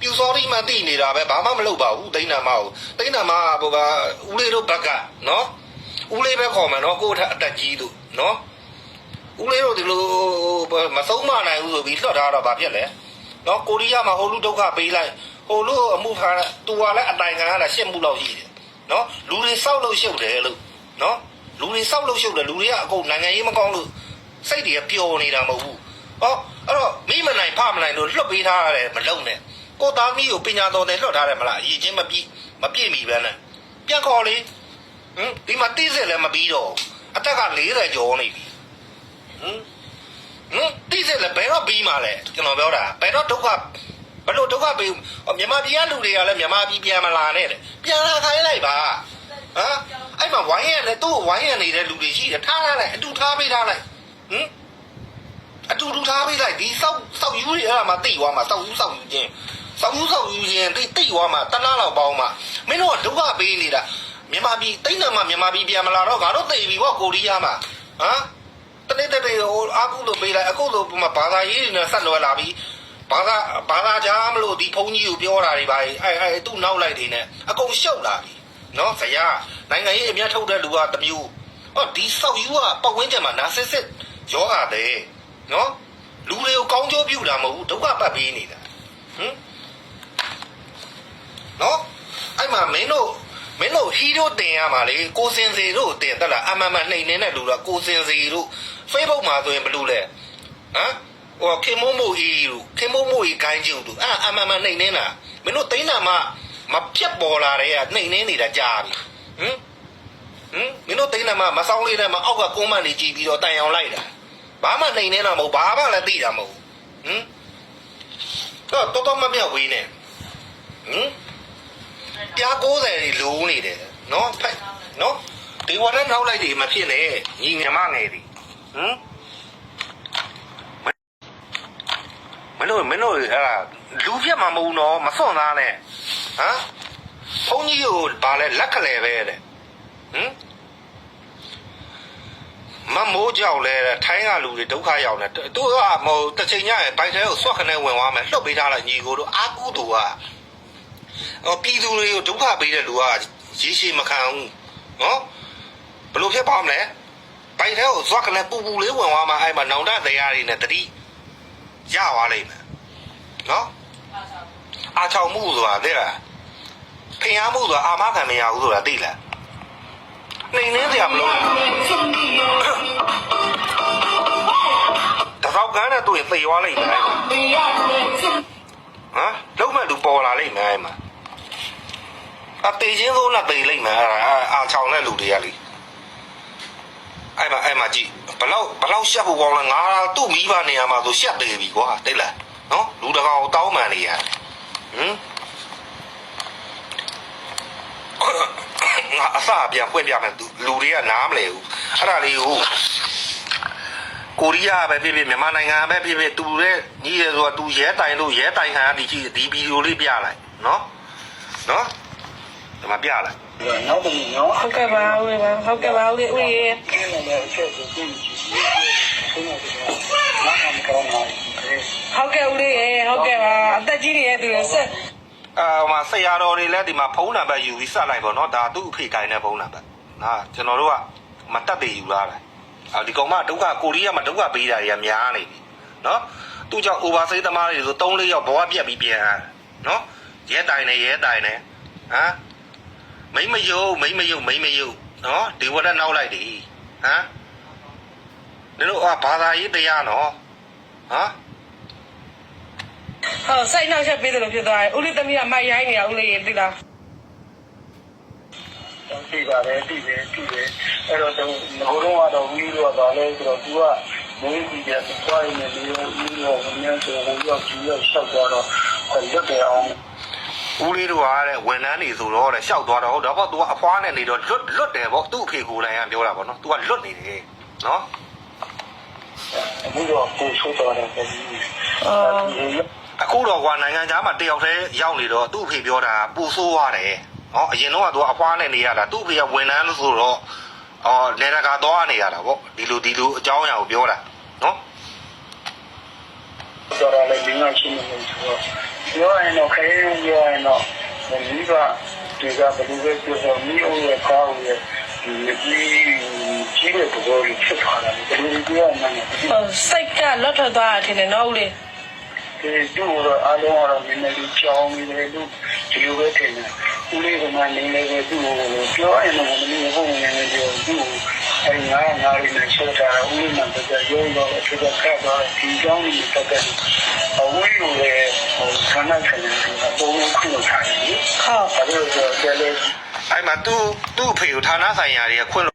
ပြူစော်ရီမှတိနေတာပဲဘာမှမလုပ်ပါဘူးတိန်းနာမကိုတိန်းနာမကဟိုကဦးလေးတို့ဘက်ကနော်ဦးလေးပဲခေါ်မယ်နော်ကိုယ့်ထက်အတက်ကြီးတို့နော်ဦးလေးတို့ဒီလိုမဆုံးမနိုင်ဘူးဆိုပြီးလွတ်ထားတော့ဗာဖြစ်လဲနော်ကိုရီးယားမှာဟိုလူဒုက္ခပေးလိုက်ဟိုလူအမှုထားသူကလည်းအတိုင်ခံရတာရှစ်မှုလောက်ရှိတယ်နော်လူတွေစောက်လို့ရှုပ်တယ်လို့နော်လူတွေစောက်လို့ရှုပ်တယ်လူတွေကအကုန်နိုင်ငံရေးမကောင်းလို့စိတ်တွေကပျော်နေတာမဟုတ်ဘူးဟောအဲ့တော့မိမနိုင်ဖမနိုင်လို့လွတ်ပေးထားရတယ်မလုံနဲ့ ကိုသားမီးကိုပညာတော်နဲ့လွတ်ထားတယ်မလားအရေးချင်းမပြီးမပြည့်မီပဲနဲ့ပြန်ခေါ်လေဟင်ဒီမှာတိစစ်လည်းမပြီးတော့အသက်က40ကျော်နေပြီဟင်ဟင်တိစစ်လည်းဘယ်တော့ပြီးမှလဲကျွန်တော်ပြောတာဘယ်တော့ဒုက္ခဘယ်လိုဒုက္ခပေးမြန်မာပြည်ကလူတွေကလည်းမြန်မာပြည်ပြန်မလာနဲ့တဲ့ပြန်လာခိုင်းလိုက်ပါဟမ်အဲ့မှာဝိုင်းရလေသူ့ကိုဝိုင်းရနေတဲ့လူတွေရှိတယ်ထားထားလိုက်အတူထားပေးထားလိုက်ဟင်အတူတူထားပေးလိုက်ဒီစောက်စောက်ယူတွေအဲ့ဒါမှတိသွားမှာစောက်ယူစောက်ယူချင်း စောက်ယူစောက်ယူချင်းတိတိသွားမှာတလားလောက်ပေါင်းမှာမင်းတို့ကဒုက္ခပေးနေတာမြန်မာပြည်တိတ်နံမှာမြန်မာပြည်ပြန်မလာတော့ငါတို့သိပြီပေါ့ကိုရီးယားမှာဟမ်တနေ့တည်းဟိုအာကုလို့ပေးလိုက်အခုလို့ဘာသာရေးတွေနဲ့ဆက်လွယ်လာပြီဘာသာဘာသာကြားမလို့ဒီဘုန်းကြီးကိုပြောတာတွေပါအဲအဲသူ့နောက်လိုက်တွေနဲ့အကုန်ရှုပ်လာပြီနော်ဇရာနိုင်ငံရေးအများထုတ်တဲ့လူကတစ်မျိုးဟောဒီဆောက်ယူကပတ်ဝန်းကျင်မှာနာဆစ်စစ်ယောဂတဲ့နော်လူတွေကိုကောင်းကျိုးပြုတာမဟုတ်ဘူးဒုက္ခပတ်ပေးနေတာဟမ် နော်အဲ့မှာမင်းတို့မင်းတို့ဟီးရိုတင်ရမှာလေကိုစင်စီတို့တင်တက်လာအမှန်မှန်နှိမ်နေတဲ့လူတော့ကိုစင်စီတို့ Facebook မှာဆိုရင်ဘယ်လိုလဲဟမ်ဟိုခင်မိုးမိုးကြီးတို့ခင်မိုးမိုးကြီးဂိုင်းကျုပ်တို့အဲ့အမှန်မှန်နှိမ်နေတာမင်းတို့တိန်းတာမှမပြတ်ပေါ်လာတဲ့ကနှိမ်နေနေတာကြားပြီဟမ်ဟမ်မင်းတို့တိန်းတာမှမဆောင်လေးနဲ့မအောက်ကကုန်းမနေကြည့်ပြီးတော့တန်အောင်လိုက်တာဘာမှနှိမ်နေတာမဟုတ်ဘာမှလည်းသိတာမဟုတ်ဟမ်တော့တော်တော်မမြောက်ဝေးနေဟမ် ပြား90တွေလိုးနေတယ်နော်ဖက်နော်ဒီဝရနောက်လိုက်တွေမဖြစ်နဲ့ညီငယ်မငယ်တွေဟမ်မင်းတို့မင်းတို့အဲ့ဒါလူပြတ်မှာမဟုတ်တော့မစွန့်သားနဲ့ဟမ်ဘုန်းကြီးကိုဗာလဲလက်ခလဲပဲတဲ့ဟမ်မမိုးကြောက်လဲတဲ့ထိုင်းကလူတွေဒုက္ခရောက်နေသူကမဟုတ်တစ်ချိန်ညရဲ့ဘိုက်ထဲကိုဆွတ်ခနဲ့ဝင်သွားမယ်လှုပ်ပေးထားလိုက်ညီကိုတို့အာကူတူက ဟောပြည်သူတွေကိုဒုက္ခပေးတဲ့လူကရေရှည်မခံဘူးနော်ဘယ်လိုဖြစ်ပါမလဲဘိုက်ထဲကိုဆွတ်ခနဲ့ပူပူလေးဝင်သွားမှအဲ့မှာနောင်တတရားတွေနဲ့တတိရသွားလိမ့်မယ်နော်အားချောင်မှုဆိုတာသိလားဖျားမှုဆိုတာအာမခံမရဘူးဆိုတာသိလားနှိမ်နှင်းစရာမလိုတသောက်ကန်းနဲ့တွေ့ရင်သေသွားလိမ့်မယ်ဟမ်လုံးမဲ့လူပေါ်လာလိမ့်မယ်အဲ့မှာ အသေးချင်းဆုံးနဲ့သေလိမ့်မယ်အဲ့ဒါအာချောင်တဲ့လူတွေကလေအဲ့မှာအဲ့မှာကြည့်ဘလောက်ဘလောက်ရှက်ဖို့ကောင်းလဲငါသူ့မိဘနေရာမှာဆိုရှက်သေးပြီကွာတိတ်လားနော်လူတကောင်တောင်းမှန်နေရတယ်ဟမ်ငါအစပြန်ဖွင့်ပြမယ်သူလူတွေကနားမလဲဘူးအဲ့ဒါလေးကိုကိုရီးယားပဲဖြစ်ဖြစ်မြန်မာနိုင်ငံပဲဖြစ်ဖြစ်သူတဲ့ညီရဆိုတာသူရဲတိုင်လို့ရဲတိုင်ခံရဒီကြီးဒီဗီဒီယိုလေးပြလိုက်နော်နော် ဒီမှာပြလိုက်နောက်တစ်နော်ဟုတ်ကဲ့ပါဦးလေးပါဟုတ်ကဲ့ပါဦးလေးဦးရေကျင်းနေတဲ့အချက်ကိုကြည့်ကြည့်ရှင်းနေတယ်ဘာမှမကောင်းပါဘူးဟုတ်ကဲ့ဦးလေးရေဟုတ်ကဲ့ပါအသက်ကြီးနေတဲ့သူတွေဆက်အာဟိုမှာဆရာတော်တွေလည်းဒီမှာဖုန်းနံပါတ်ယူပြီးဆက်လိုက်ပေါ့နော်ဒါသူ့အဖေကိုင်းတဲ့ဖုန်းနံပါတ်ဟာကျွန်တော်တို့ကမတက်သေးယူလာတယ်အာဒီကောင်မဒုက္ခကိုရီးယားမှာဒုက္ခပေးတာတွေကများနေပြီနော်သူ့ကြောင့် over စိတ်သမားတွေဆို3 4ယောက်ဘဝပြက်ပြီးပြန်ရတယ်နော်ရဲတိုင်နေရဲတိုင်နေဟမ် မိမ့်မယုံမိမ့်မယုံမိမ့်မယုံနော်ဒီဝက်နောက်လိုက်တယ်ဟမ်နင်တို့အာဘာသာရေးတရားနော်ဟမ်ဟောစိတ်နှောက်ချက်ပေးတယ်လို့ဖြစ်သွားတယ်ဦးလေးသမီးကမိုက်ရိုင်းနေတာဦးလေးရေသိလားသိပါတယ်သိတယ်သိတယ်အဲ့တော့တော့ငိုတော့တော့ဝီးတော့ဗာလဲဆိုတော့ तू ကမင်းကြီးကသွားရင်းနဲ့ဒီလိုဝီးတော့ဝင်းရဆိုတော့ရောက်ကြည့်ရောက်ရှောက်သွားတော့လွတ်တယ်အောင် ဦးလေးတို့ကတဲ့ဝန်ထမ်းနေဆိုတော့တဲ့ရှောက်သွားတော့ဟုတ်တော့ဗော तू ကအဖွားနဲ့နေတော့လွတ်လွတ်တယ်ဗောသူ့အဖေကိုယ်တိုင်ကပြောတာဗောနော် तू ကလွတ်နေတယ်နော်အခုတော့ကိုဆိုးသွားတယ်ခင်ဗျာအခုတော့ကွာနိုင်ငံသားမှာတယောက်တည်းရောက်နေတော့သူ့အဖေပြောတာပူဆိုးရတယ်နော်အရင်တော့ကသူကအဖွားနဲ့နေရတာသူ့အဖေကဝန်ထမ်းလို့ဆိုတော့အော်လေတကာသွားနေရတာဗောဒီလိုဒီလိုအကြောင်းအရာကိုပြောတာ တော်တော်လေးငါချင်းနေဆိုတော့ပြောရင်တော့ခရင်ပြောရင်တော့မိဘတွေကဘယ်လိုပဲပြောဆိုမိအောင်ရဲ့ကောင်းရဲ့ဒီကြီးကြီးတဲ့ဘောကြီးဖြစ်သွားတယ်ဘယ်လိုပြောရမလဲဟိုစိတ်ကလွတ်ထွက်သွားတာထင်တယ်နော်ဦးလေးဒီတို့တော့အားလုံးကတော့နည်းနည်းလေးကြောင်းနေတယ်လို့ဒီလိုပဲထင်တယ်ဦးလေးကမှနေနေပဲသူ့ကိုပြောရင်တော့မင်းဘုံနေနေပြောသူ့ အဲငါငါလေးနဲ့ချက်တာဦးလေးနဲ့ပတ်သက်ရုံတော့အထူးကခတ်သွားဒီကြောင်းလေးပတ်သက်အဝေးကိုလည်းဟိုခဏခဏအပေါ်မှာခုလောက်ထားတယ်ဟုတ်ဘာလို့လဲဆိုတော့တယ်လေအဲ့မှာသူ့သူ့အဖေကိုဌာနဆိုင်ရာတွေကခွင့်